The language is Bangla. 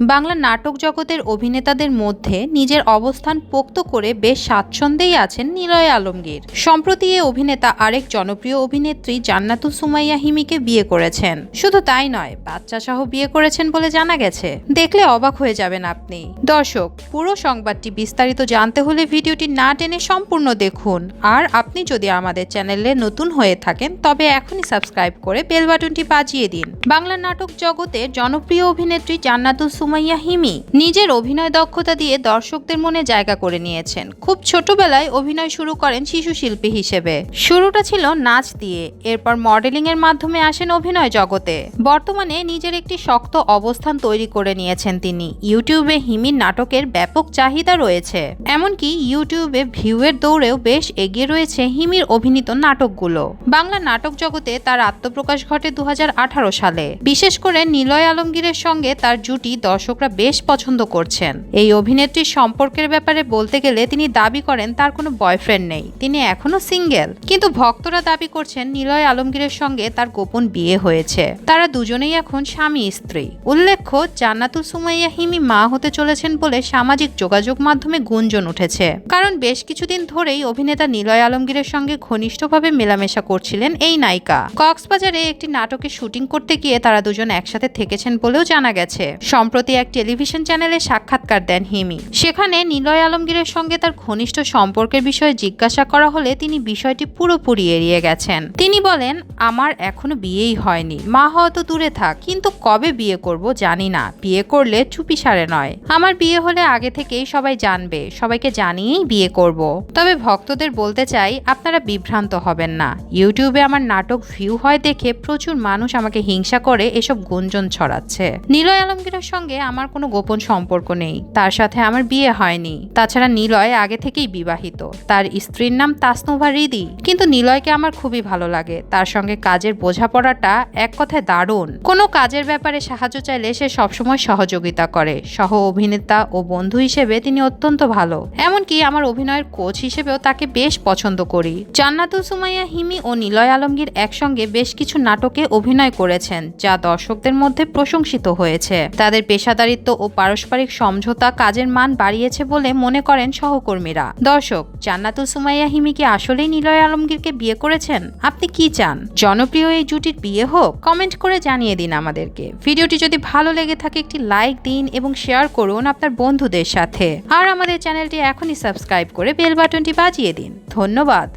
বাংলা নাটক জগতের অভিনেতাদের মধ্যে নিজের অবস্থান পোক্ত করে বেশ স্বাচ্ছন্দ্যেই আছেন নিলয় আলমগীর। সম্প্রতি এ অভিনেতা আরেক জনপ্রিয় অভিনেত্রী জান্নাতুল সুমাইয়া হিমিকে বিয়ে করেছেন। শুধু তাই নয় বাচ্চা সহ বিয়ে করেছেন বলে জানা গেছে। দেখলে অবাক হয়ে যাবেন আপনি। দর্শক, পুরো সংবাদটি বিস্তারিত জানতে হলে ভিডিওটি না টেনে সম্পূর্ণ দেখুন। আর আপনি যদি আমাদের চ্যানেলে নতুন হয়ে থাকেন, তবে এখনই সাবস্ক্রাইব করে বেল বাটনটি বাজিয়ে দিন। বাংলা নাটক জগতের জনপ্রিয় অভিনেত্রী জান্নাতুল সুমাইয়া হিমি নিজের অভিনয় দক্ষতা দিয়ে দর্শকদের মনে জায়গা করে নিয়েছেন। খুব ছোটবেলায় অভিনয় শুরু করেন শিশু শিল্পী হিসেবে। শুরুটা ছিল নাচ দিয়ে, এরপর মডেলিং এর মাধ্যমে আসেন অভিনয় জগতে। বর্তমানে নিজের একটি শক্ত অবস্থান তৈরি করে নিয়েছেন তিনি। ইউটিউবে হিমির নাটকের ব্যাপক চাহিদা রয়েছে। এমনকি ইউটিউবে ভিউয়ের দৌড়েও বেশ এগিয়ে রয়েছে হিমির অভিনীত নাটকগুলো। বাংলা নাটক জগতে তার আত্মপ্রকাশ ঘটে দু হাজার আঠারো সালে। বিশেষ করে নিলয় আলমগীরের সঙ্গে তার জুটি দর্শকরা বেশ পছন্দ করছেন। এই অভিনেত্রীর সম্পর্কের ব্যাপারে বলতে গেলে তিনি দাবি করেন তার কোনো বয়ফ্রেন্ড নেই। তিনি এখনও সিঙ্গেল। কিন্তু ভক্তরা দাবি করছেন নিলয় আলমগীরের সঙ্গে তার গোপন বিয়ে হয়েছে। তারা দুজনেই এখন স্বামী, স্ত্রী। উল্লেখ্য, জান্নাতুল সুমাইয়া হিমি মা হতে চলেছেন বলে সামাজিক যোগাযোগ মাধ্যমে গুঞ্জন উঠেছে। কারণ বেশ কিছুদিন ধরেই অভিনেতা নিলয় আলমগীরের সঙ্গে ঘনিষ্ঠভাবে মেলামেশা করছিলেন এই নায়িকা। কক্সবাজারে একটি নাটকে শুটিং করতে গিয়ে তারা দুজন একসাথে থেকেছেন বলেও জানা গেছে। সম্প্রতি এক টেলিভিশন চ্যানেলে সাক্ষাৎকার দেন হিমি। সেখানে নিলয় আলমগীরের সঙ্গে তার ঘনিষ্ঠ সম্পর্কের বিষয়ে জিজ্ঞাসা করা হলে তিনি বিষয়টি পুরোপুরি এড়িয়ে গেছেন। তিনি বলেন, আমার এখনও বিয়েই হয়নি। মা হয়তো দূরে থাক, কিন্তু কবে বিয়ে করব জানি না। বিয়ে করলে চুপি সারে নয়। আমার বিয়ে হলে আগে থেকেই সবাই জানবে, সবাইকে জানিয়েই বিয়ে করব। তবে ভক্তদের বলতে চাই, আপনারা বিভ্রান্ত হবেন না। ইউটিউবে আমার নাটক ভিউ হয় দেখে প্রচুর মানুষ আমাকে হিংসা করে এসব গুঞ্জন ছড়াচ্ছে। নিলয় আলমগীরের সঙ্গে আমার কোনো গোপন সম্পর্ক নেই। তার সাথে আমার বিয়ে হয়নি। তাছাড়া নিলয় আগে থেকেই বিবাহিত। তার স্ত্রীর নাম তাসনুভা রিদি। কিন্তু নিলয়কে আমার খুবই ভালো লাগে। তার সঙ্গে কাজের বোঝাপড়াটা এক কথায় দারুণ। কোনো কাজের ব্যাপারে সাহায্য চাইলে সে সবসময় সহযোগিতা করে। সহ অভিনেতা ও বন্ধু হিসেবে তিনি অত্যন্ত ভালো। এমনকি আমার অভিনয়ের কোচ হিসেবেও তাকে বেশ পছন্দ করি। জান্নাতুল সুমাইয়া, হিমি ও নিলয় আলমগীর একসঙ্গে বেশ কিছু নাটকে অভিনয় করেছেন, যা দর্শকদের মধ্যে প্রশংসিত হয়েছে। তাদের পেশাদারিত্ব ও পারস্পরিক সমঝোতা কাজের মান বাড়িয়েছে বলে মনে করেন সহকর্মীরা। দর্শক, জান্নাতুল সুমাইয়া হিমি কি আসলেই নিলয় আলমগীরকে বিয়ে করেছেন? আপনি কি চান? জনপ্রিয় এই জুটির বিয়ে হোক, কমেন্ট করে জানিয়ে দিন আমাদেরকে। ভিডিওটি যদি ভালো লেগে থাকে, একটি লাইক দিন এবং শেয়ার করুন আপনার বন্ধুদের সাথে। আর আমাদের চ্যানেলটি এখনই সাবস্ক্রাইব করে বেল বাটনটি বাজিয়ে দিন। ধন্যবাদ।